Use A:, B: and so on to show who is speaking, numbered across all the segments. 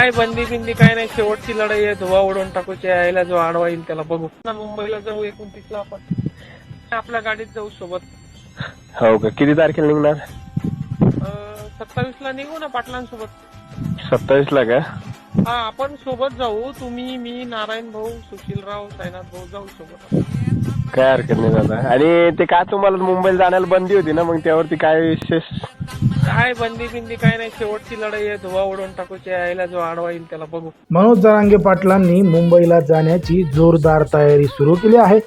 A: काय बंदी बिंदी काय नाही. शेवटची लढाई आहे. धुवा उडवून टाकूची यायला जो आडवा येईल त्याला बघू. ना मुंबईला जाऊ एकोणतीसला आपण. आपल्या गाडीत जाऊ सोबत.
B: हो का? किती तारखेला निघणार?
A: सत्तावीस ला निघू ना पाटलांसोबत.
B: सत्तावीस ला का?
A: हा आपण सोबत जाऊ. तुम्ही मी नारायण भाऊ सुशीलराव साईनाथ भाऊ जाऊ सोबत.
B: काय हरकत नाही दादा. आणि ते का तुम्हाला मुंबईला जाण्याला बंदी होती ना मग त्यावरती काय विशेष?
A: काय बंदी बिंदी काय नाही. शेवटची लढाई आहे. धुवा उडवून टाकूची यायला जो आडवा येईल त्याला बघू.
C: मनोज जरांगे पाटलांनी मुंबईला जाण्याची जोरदार तयारी सुरू केली आहे.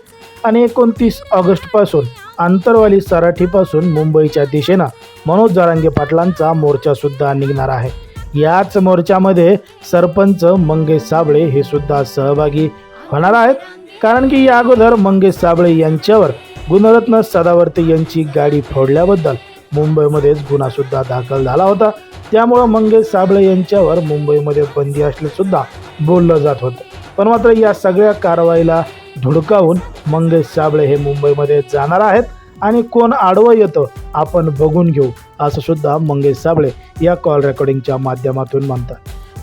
C: आणि एकोणतीस ऑगस्टपासून आंतरवाली सराठीपासून मुंबईच्या दिशेनं मनोज जरांगे पाटलांचा मोर्चा सुद्धा निघणार आहे. याच मोर्चामध्ये सरपंच मंगेश साबळे हे सुद्धा सहभागी होणार आहेत. कारण की या अगोदर मंगेश साबळे यांच्यावर गुणरत्न सदावर्ते यांची गाडी फोडल्याबद्दल मुंबईमध्येच गुन्हासुद्धा दाखल झाला होता. त्यामुळं मंगेश साबळे यांच्यावर मुंबईमध्ये बंदी असले सुद्धा बोललं जात होतं. पण मात्र या सगळ्या कारवाईला धुडकावून मंगेश साबळे हे मुंबईमध्ये जाणार आहेत. आणि कोण आडवं येतं आपण बघून घेऊ असं सुद्धा मंगेश साबळे या कॉल रेकॉर्डिंगच्या माध्यमातून म्हणतात.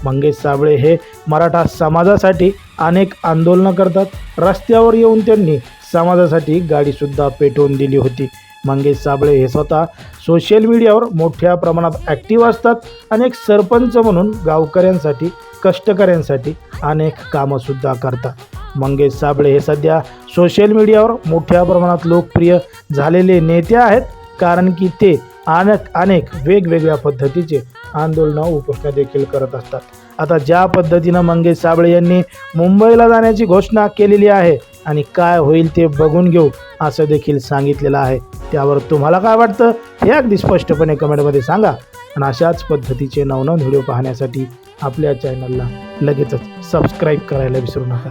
C: मंगेश साबळे हे मराठा समाजासाठी अनेक आंदोलनं करतात. रस्त्यावर येऊन त्यांनी समाजासाठी गाडीसुद्धा पेटवून दिली होती. मंगेश साबळे हे स्वतः सोशल मीडियावर मोठ्या प्रमाणात ॲक्टिव्ह असतात. अनेक सरपंच म्हणून गावकऱ्यांसाठी कष्टकऱ्यांसाठी अनेक कामंसुद्धा करतात. मंगेश साबळे हे सध्या सोशल मीडियावर मोठ्या प्रमाणात लोकप्रिय झालेले नेते आहेत. कारण की ते अनेक अनेक वेगवेगळ्या पद्धतीचे आंदोलनं उपोषणं देखील करत असतात. आता ज्या पद्धतीनं मंगेश साबळे यांनी मुंबईला जाण्याची घोषणा केलेली आहे आणि काय होईल ते बघून घेऊ असं देखील सांगितलेलं आहे. त्यावर तुम्हाला काय वाटतं? हे अगदी स्पष्टपणे कमेंटमध्ये सांगा. आणि अशाच पद्धतीचे नवनवीन व्हिडिओ पाहण्यासाठी आपल्या चॅनलला लगेचच सबस्क्राईब करायला विसरू नका.